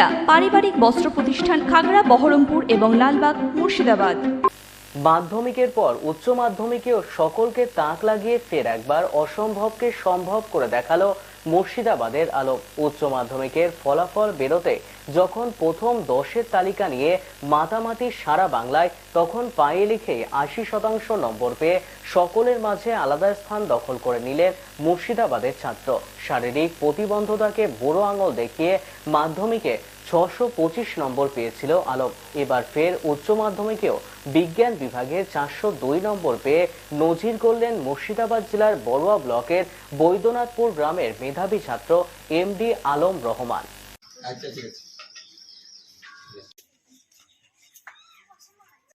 সুনিতা পারিবারিক বস্ত্র প্রতিষ্ঠান খাগড়া, বহরমপুর এবং লালবাগ, মুর্শিদাবাদ। মাধ্যমিকের পর উচ্চ মাধ্যমিকেও সকলকে তাক লাগিয়ে ফের একবার অসম্ভবকে সম্ভব করে দেখাল মুর্শিদাবাদের আলো উচ্চ মাধ্যমিকের ফলাফল বেরোতে যখন প্রথম দশের তালিকা নিয়ে মাতামাতি সারা বাংলায়, তখন পায়ে লিখে আশি শতাংশ নম্বর পেয়ে সকলের মাঝে আলাদা স্থান দখল করে নিলেন মুর্শিদাবাদের ছাত্র। শারীরিক প্রতিবন্ধতাকে বড় আঙুল দেখিয়ে মাধ্যমিকে ছশো পঁচিশ নম্বর পেয়েছিল আলোক এবার ফের উচ্চ মাধ্যমিকেও বিজ্ঞান বিভাগে চারশো দুই নম্বর পেয়ে নজির করলেন মুর্শিদাবাদ জেলার বড়ুয়া ব্লকের বৈদ্যনাথপুর গ্রামের মেধাবী ছাত্র এম ডি আলম রহমান। আচ্ছা ঠিক আছে।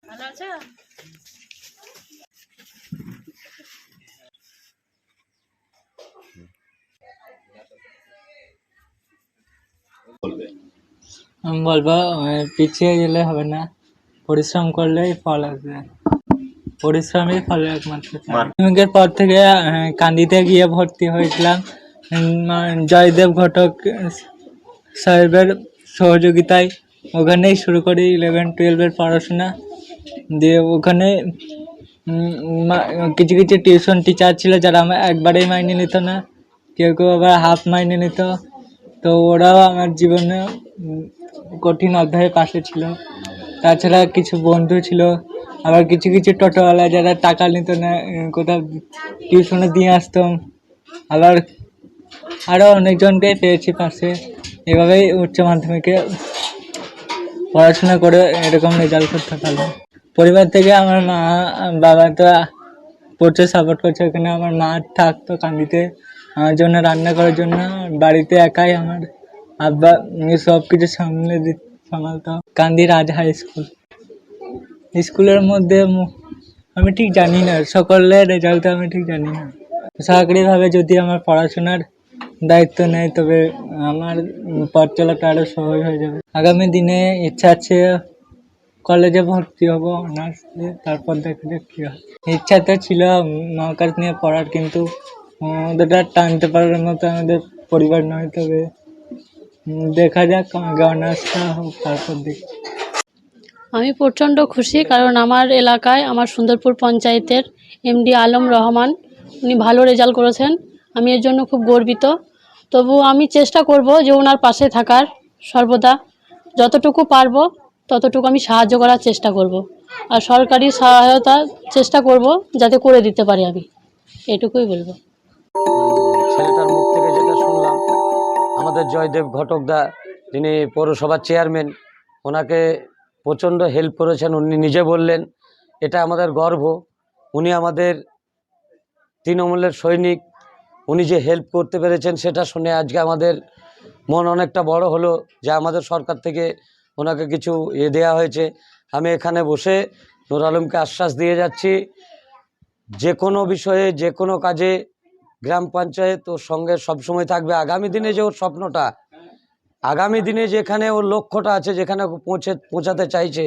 ভালো আছো? আমি বলব। আহ, পিছিয়ে গেলে হবে না। পরিশ্রম করলেই ফল আসবে। পরিশ্রমই ফলের একমাত্র। মাধ্যমিকের পর থেকে কান্দিতে গিয়ে ভর্তি হয়েছিলাম। জয়দেব ঘটক সাহেবের সহযোগিতায়। ওখানেই শুরু করি ইলেভেন টুয়েলভের পড়াশোনা। দিয়ে ওখানে কিছু কিছু টিউশন টিচার ছিল যারা আমার একবারেই মাইনে নিত না। কেউ কেউ আবার হাফ মাইনে নিত। তো ওরাও আমার জীবনে কঠিন অধ্যায়ের পাশে ছিল। তাছাড়া কিছু বন্ধু ছিল। আবার কিছু কিছু টোটোওয়ালা যারা টাকা নিত না কোথাও টিউশনে দিয়ে আসতাম আবার আরও অনেকজনকে পেয়েছি পাশে। এভাবেই উচ্চ মাধ্যমিকে পড়াশোনা করে এরকম রেজাল্ট করতে পারলাম। পরিবার থেকে আমার মা, বাবা তো পড়তে সাপোর্ট করছে। ওখানে আমার মা থাকতো কান্দিতে আমার জন্য রান্না করার জন্য বাড়িতে একাই আমার আব্বা সব কিছু সামলে দি, সামালতো। কান্দি রাজ হাই স্কুল স্কুলের মধ্যে আমি ঠিক জানি না, সকলের রেজাল্ট আমি ঠিক জানি না। সরকারিভাবে যদি আমার পড়াশোনার দায়িত্ব নেয়, তবে আমার পথ চলাটা আরও সহজ হয়ে যাবে। আগামী দিনে ইচ্ছা আছে কলেজে ভর্তি হব অনার্স তারপর দেখা যাক কী হয়। ইচ্ছা তো ছিল মহাকাশ নিয়ে পড়ার, কিন্তু ওটা টানতে পারার মতো আমাদের পরিবার নয়, তবে দেখা যাক অনার্সটা হোক তারপর দেখি আমি প্রচণ্ড খুশি কারণ আমার এলাকায় আমার সুন্দরপুর পঞ্চায়েতের এমডি আলম রহমান উনি ভালো রেজাল্ট করেছেন। আমি এর জন্য খুব গর্বিত। তবু আমি চেষ্টা করব যে ওনার পাশে থাকার সর্বদা। যতটুকু পারব ততটুকু আমি সাহায্য করার চেষ্টা করব। আর সরকারি সহায়তা চেষ্টা করব যাতে করে দিতে পারি আমি। এটুকুই বলব। ছেলেটার মুখ আমাদের জয়দেব ঘটকদা যিনি পৌরসভার চেয়ারম্যান ওনাকে প্রচণ্ড হেল্প করেছেন, উনি নিজে বললেন, এটা আমাদের গর্ব। উনি আমাদের তৃণমূলের সৈনিক। উনি যে হেল্প করতে পেরেছেন, সেটা শুনে আজকে আমাদের মন অনেকটা বড় হলো যে আমাদের সরকার থেকে ওনাকে কিছু ইয়ে দেওয়া হয়েছে। আমি এখানে বসে নুর আলমকে আশ্বাস দিয়ে যাচ্ছি, যে কোনো বিষয়ে, যে কোনো কাজে গ্রাম পঞ্চায়েত ওর সঙ্গে সবসময় থাকবে। আগামী দিনে যে ওর স্বপ্নটা, আগামী দিনে যেখানে ওর লক্ষ্যটা আছে, যেখানে পৌঁছে, পৌঁছাতে চাইছে,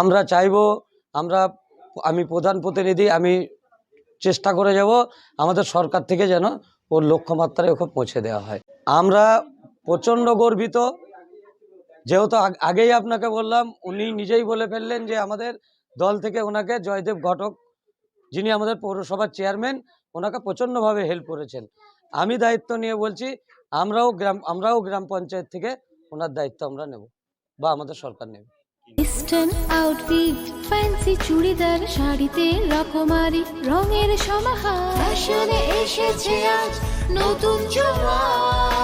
আমরা চাইব, আমরা, আমি প্রধান প্রতিনিধি, আমি চেষ্টা করে যাব আমাদের সরকার থেকে যেন ওর লক্ষ্যমাত্রায় ওকে পৌঁছে দেওয়া হয়। আমরা প্রচণ্ড গর্বিত। যেহেতু আগেই আপনাকে বললাম, উনি নিজেই বলে ফেললেন যে আমাদের দল থেকে ওনাকে জয়দেব ঘটক, যিনি আমাদের পৌরসভার চেয়ারম্যান ওনাকে প্রচণ্ডভাবে হেল্প করেছেন। আমি দায়িত্ব নিয়ে বলছি আমরাও গ্রাম আমরাও গ্রাম পঞ্চায়েত থেকে ওনার দায়িত্ব আমরা নেব বা আমাদের সরকার নেবে। ইস্টার্ন আউটফিট ফ্যান্সি চুড়িদার শাড়িতে রকমারি রঙের সমাহার। ফ্যাশনে এসেছে আজ নতুন সুনিতা